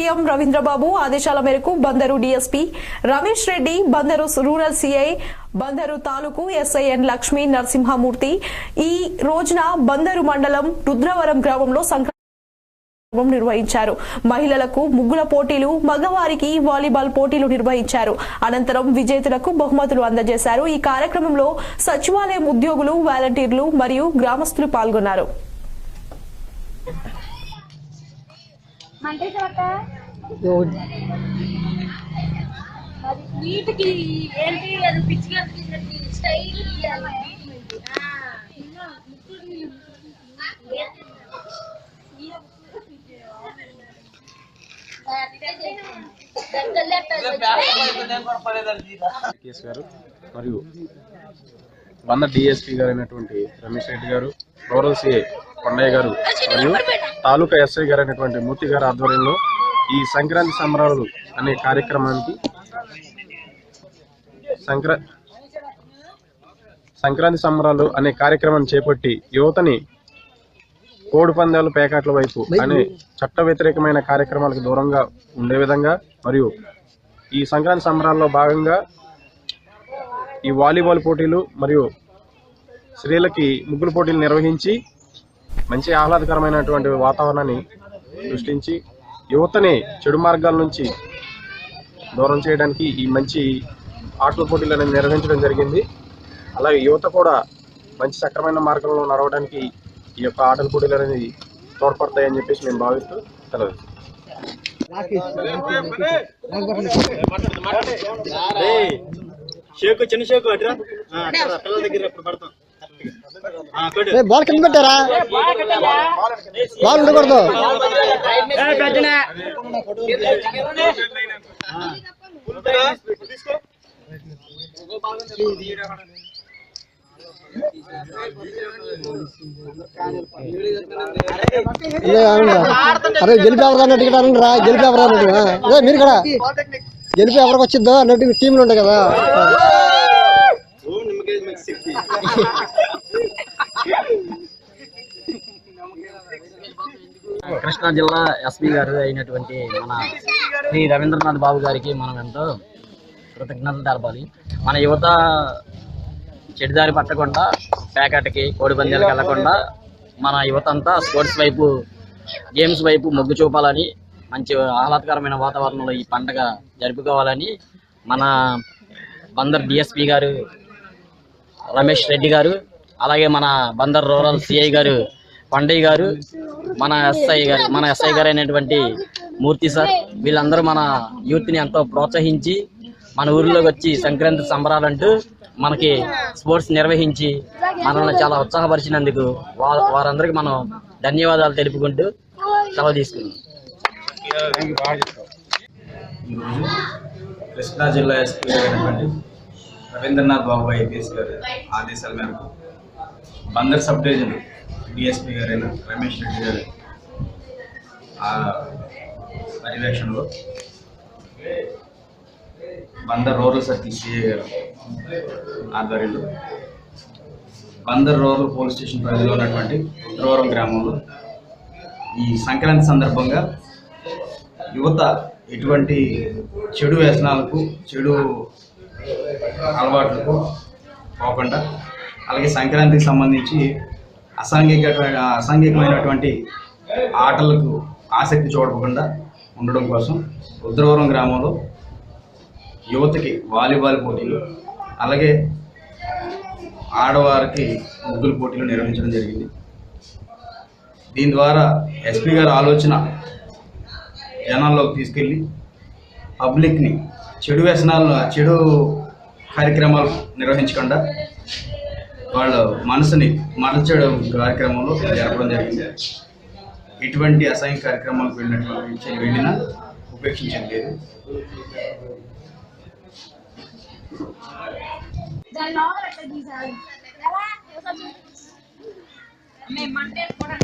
CM Ravindrababu ఆదేశాల మేరకు Bandar DSP Ramesh Reddy Bandar rural CI Bandar తాలూకు ఎస్ఐఎన్ లక్ష్మీ నరసింహమూర్తి. ఈ రోజున బందరు మండలం రుద్రవరం గ్రామంలో సంక్రాంతి నిర్వహించారు. మహిళలకు ముగ్గుల పోటీలు మగవారికి వాలీబాల్ పోటీలు నిర్వహించారు. అనంతరం విజేతలకు బహుమతులు అందజేశారు. ఈ కార్యక్రమంలో సచివాలయం ఉద్యోగులు వాలంటీర్లు మరియు గ్రామస్తులు పాల్గొన్నారు. వీటికి ఏంటి? అది పిచ్చిగా స్టైల్ కేఎస్ గారు మరియు వంద డిఎస్పీ గారు అయినటువంటి రమేష్ రెడ్డి గారు రూరల్ సిఐ కొండయ్య గారు మరియు తాలూకా ఎస్ఐ గారు అయినటువంటి మూర్తి గారి ఆధ్వర్యంలో ఈ సంక్రాంతి సంబరాలు అనే కార్యక్రమానికి సంక్రా సంక్రాంతి సంబరాలు అనే కార్యక్రమాన్ని చేపట్టి యువతని కోడి పందాలు పేకాట్ల వైపు అనే చట్ట వ్యతిరేకమైన కార్యక్రమాలకు దూరంగా ఉండే విధంగా మరియు ఈ సంక్రాంతి సంబరాల్లో భాగంగా ఈ వాలీబాల్ పోటీలు మరియు స్త్రీలకి ముగ్గులు పోటీలు నిర్వహించి మంచి ఆహ్లాదకరమైనటువంటి వాతావరణాన్ని సృష్టించి యువతని చెడు మార్గాల నుంచి దూరం చేయడానికి ఈ మంచి ఆటల పోటీలు అనేది నిర్వహించడం జరిగింది. అలాగే యువత కూడా మంచి సక్రమైన మార్గంలో నడవడానికి ఈ యొక్క ఆటల పోటీలు అనేది తోడ్పడతాయని చెప్పేసి నేను భావిస్తూ సెలవు. షేకు చిన్న షేకు అట్రా పిల్లల దగ్గర అప్పుడు పడతాం. బాల్ కింద పెట్టారా? బాల్ ఉండకూడదు. అరే గెలిపి ఎవరు అన్నట్టు ఇక్కడ రా గెలిపి ఎవరు అన్నట్టు ఇదే మీరు కూడా గెలిపి ఎవరికి వచ్చిందో అన్నట్టు టీంలు ఉంటాయి కదా. కృష్ణా జిల్లా ఎస్పీ గారు అయినటువంటి మన శ్రీ రవీంద్రనాథ్ బాబు గారికి మనం ఎంతో కృతజ్ఞతలు తెలపాలి. మన యువత చెడిదారి పట్టకుండా ప్యాకెట్కి కోడి పందాలకు వెళ్ళకుండా మన యువత అంతా స్పోర్ట్స్ వైపు గేమ్స్ వైపు మొగ్గు చూపాలని మంచి ఆహ్లాదకరమైన వాతావరణంలో ఈ పండగ జరుపుకోవాలని మన బందర్ డిఎస్పి గారు రమేష్ రెడ్డి గారు అలాగే మన బందర్ రూరల్ సిఐ గారు పండయ్య గారు మన ఎస్ఐ గారు మన ఎస్ఐ గారు అయినటువంటి మూర్తి సార్ వీళ్ళందరూ మన యూత్ని ఎంతో ప్రోత్సహించి మన ఊరిలోకి వచ్చి సంక్రాంతి సంబరాలంటూ మనకి స్పోర్ట్స్ నిర్వహించి మనల్ని చాలా ఉత్సాహపరిచినందుకు వా- వారందరికీ మనం ధన్యవాదాలు తెలుపుకుంటూ సెలవు తీసుకున్నాం ఈరోజు కృష్ణా జిల్లా ఎస్పీ అయినటువంటి రవీంద్రనాథ్ బాబు ఐపీఎస్ గారు ఆదేశాల మేరకు బందర్ సబ్ డివిజన్ డిఎస్పీ గారైన రమేష్ రెడ్డి గారు పర్యవేక్షణలో బందర్ రూరల్ సర్కిల్ సిఏ గారు ఆధ్వర్యంలో బందర్ రూరల్ పోలీస్ స్టేషన్ పరిధిలో ఉన్నటువంటి ఉత్తరవరం గ్రామంలో ఈ సంక్రాంతి సందర్భంగా యువత ఎటువంటి చెడు వ్యసనాలకు చెడు అలవాట్లు పోకుండా. అలాగే సంక్రాంతికి సంబంధించి అసాంఘిక అసాంఘికమైనటువంటి ఆటలకు ఆసక్తి చూడకుండా ఉండడం కోసం రుద్రవరం గ్రామంలో యువతకి వాలీబాల్ పోటీలు అలాగే ఆడవారికి ముగ్గులు పోటీలు నిర్వహించడం జరిగింది. దీని ద్వారా ఎస్పీ గారి ఆలోచన జనాల్లోకి తీసుకెళ్ళి పబ్లిక్ని చెడు వ్యసనాలు చెడు కార్యక్రమాలు నిర్వహించకుండా వాళ్ళ మనసుని మరల్చడం కార్యక్రమంలో జరపడం జరిగింది. ఎటువంటి అసహ్య కార్యక్రమాలకు వెళ్ళినటువంటి వెళ్ళినా ఉపేక్షించేది లేదు. మేము మంటే కూడా